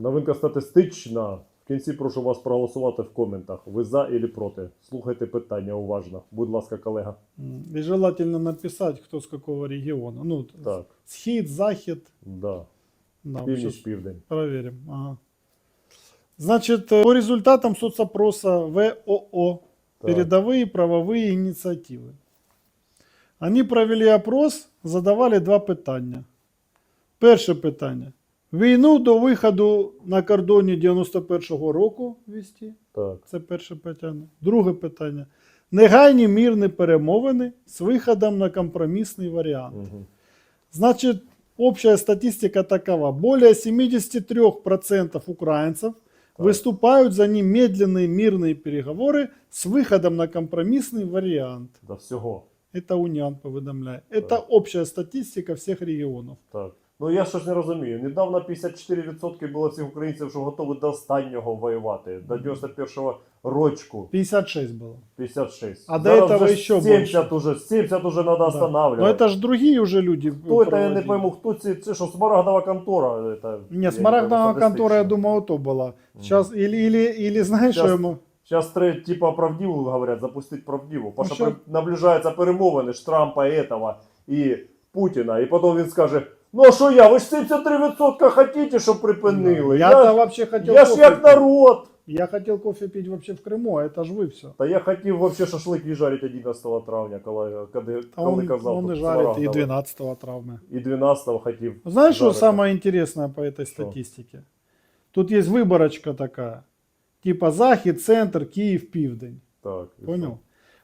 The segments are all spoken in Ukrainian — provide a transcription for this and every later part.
Новинка статистична. В кінці прошу вас проголосувати в коментах. Ви за і проти. Слухайте питання уважно. Будь ласка, колега. М, И желательно написать, кто с какого региона. Ну, Так, схід, захід. да. Да, Північ, щас південь. проверим. Ага. Значит, э, по результатам соцопроса ВОО Так. «Передовые правовые инициативы». Они провели опрос, задавали два питання. Перше питання. Війну до виходу на кордоні 91-го року вести. Так. Це перше питання. Друге питання. Негайні мирні перемовини з виходом на компромісний варіант. Угу. Значит, общая статистика такова. Более 73% украинцев выступают за немедленные мирные переговоры с выходом на компромиссный вариант. До всього. Это УНИАН поведомляет. Это Так. общая статистика всех регионов. Так. Ну я щось не розумію. Недавно 54% було всіх українців, що готові до останнього воювати. До 91-го рочку 56 было. 56. А до Зараз этого вже еще 70 уже, 70 уже треба Да. Но останавливати. это же другие уже люди. Хто це, я не проводили. пойму, хто це, це що, смарагдова контора? Это, я Не, не смарагдовая пойму, контора, я статистично. думал, то была. Сейчас, или, или, или знаешь, Щас- что ему... Зараз треба, типа, правдиву говорять, запустити правдиву. Тому Ну, що щас- при- наближаються перемовини ж Трампа этого і Путіна. І потім він скаже: ну а що я, ви ж 73% хотіте, щоб припинили. Я-то Я, вообще хотел я ж кофе як пить. народ. Я хотел кофе пить вообще в Крыму, а это ж вы все. Та я хотів вообще шашлик жарити 11 травня, коли, коли, А коли он, казав. он и тут жарит и Смарагдова. 12 травмы. І 12 хотів. Знаешь, что жарити. самое интересное по этой Что? статистике? Тут есть выборочка такая. Типа Захід, центр, Київ, Південь. Так, і Понял?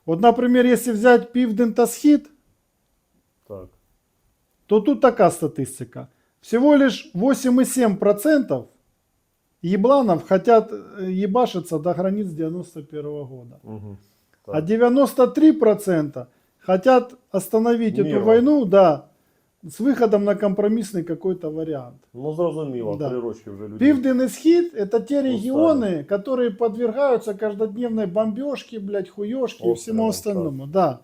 Вот, например, если взять Південь та Схід, що? Так. то тут такая статистика. Всего лишь 8,7% ебланов хотят э, ебашиться до границ 91 -го года. Угу, так. а 93% хотят остановить Миром. эту войну, да, с выходом на компромісний какой-то вариант. Ну, зрозуміло, да. уже вже людей. Південний Схід – те ну, регионы, регіони, які підвергаються каждодневной бомбежке, блядь, хуёшке і всьому остальному. Так. Да.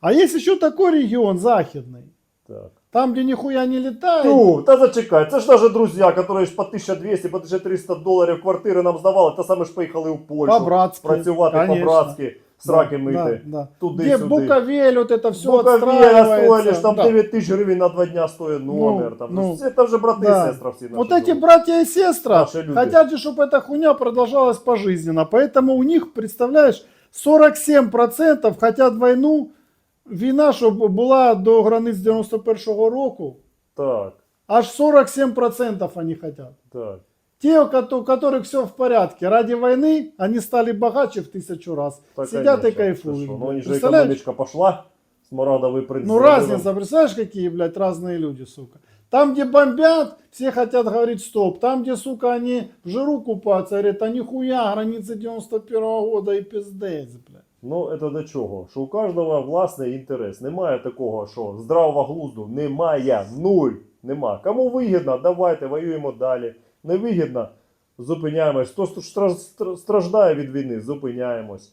А есть ще такой регион західний. Так. там, где нихуя не летает. Ну, та зачекай, це ж наші друзі, які ж по 1200, по 1300 доларів квартири нам здавали, та саме ж поїхали в Польщу. По-братски, Працювати конечно. по-братськи, сраки Да, мити. да, да. Туди, Где сюди. Буковель, вот это все Буковеля стоїли ж там да. 9 тисяч гривень на два дня стоїть номер. Ну, там. ну, це вже брати да. і сестра всі наші. Вот эти друзі. братья и сестры Наши люди. хотят, чтобы эта хуйня продолжалась пожизненно. Поэтому у них, представляешь, 47% хотят войну, війна, щоб була до границ 91-го року. Так, Аж 47% они хотят. так. Те, у кото- у которых все в порядке. Ради войны они стали богаче в тысячу раз. так Сидят конечно. и кайфуют. Що, Ну, они же економічка пошла, смарагдовий принц. Ну разница, представляешь, какие, блядь, разные люди, сука. Там, где бомбят, все хотят говорить стоп. Там, где, сука, они в жиру купаются, говорят, а нихуя, границы 91 года и пиздец, блядь. Ну, це до чого? Що у кожного власний інтерес. Немає такого, що здравого глузду немає. Нуль. Нема. Кому вигідно, давайте воюємо далі. Не вигідно, зупиняємось. Хто стра- стра- страждає від війни, зупиняємось.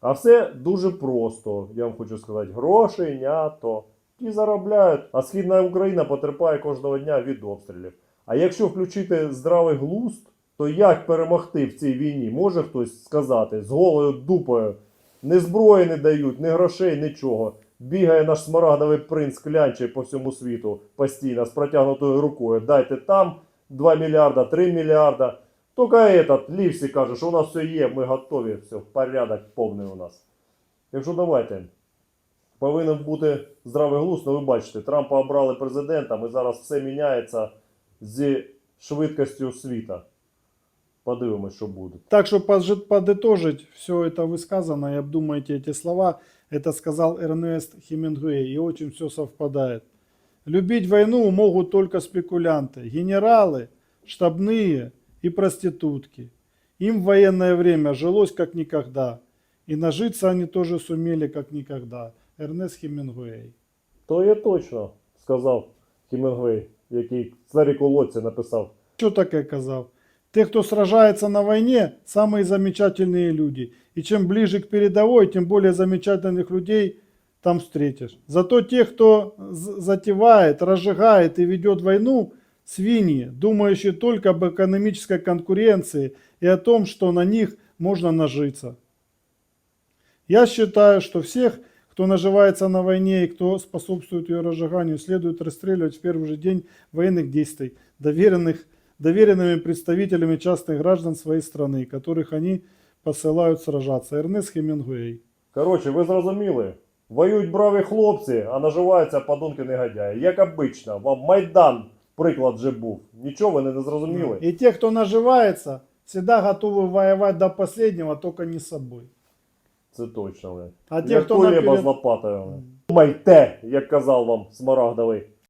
А все дуже просто. Я вам хочу сказати, грошенято. Ті заробляють, а Східна Україна потерпає кожного дня від обстрілів. А якщо включити здравий глузд, то як перемогти в цій війні? Може хтось сказати з голою дупою? Ні зброї не дають, ні грошей, нічого. Бігає наш смарагдовий принц клянчий по всьому світу постійно з протягнутою рукою. Дайте там 2 мільярда, 3 мільярда. Тільки этот Лівсі каже, що у нас все є, ми готові, все, порядок повний у нас. Так що давайте. Повинен бути здравий глузд, ну ви бачите, Трампа обрали президентом і зараз все міняється зі швидкістю світа. Подивимось, що буде. Так что подж- подытожить все это высказанное и обдумайте эти слова, это сказал Эрнест Хемингуэй, и очень все совпадает. Любить войну могут только спекулянты, генералы, штабные и проститутки. Им в военное время жилось как никогда, и нажиться они тоже сумели как никогда. Эрнест Хемингуэй. То є точно, сказав Хемінгвей, який старі колодці написав. Что таке казав? Те, кто сражается на войне, самые замечательные люди. И чем ближе к передовой, тем более замечательных людей там встретишь. Зато те, кто затевает, разжигает и ведет войну, свиньи, думающие только об экономической конкуренции и о том, что на них можно нажиться. Я считаю, что всех, кто наживается на войне и кто способствует ее разжиганию, следует расстреливать в первый же день военных действий, доверенных, доверенными представителями частных граждан своей страны, которых они посылают сражаться. Эрнест Хемингуэй. Коротше, ви зрозуміли? Воюють браві хлопці, а наживаються подонки негодяї. Як обично, вам Майдан приклад же був. Нічого ви не зрозуміли. И те, кто наживается, всегда готовы воевать до последнего, только не с собой. Це точно. ви. А ті, Як хто Кулеба наперед- з лопатою. ви. Думайте, як казав вам Смарагдовий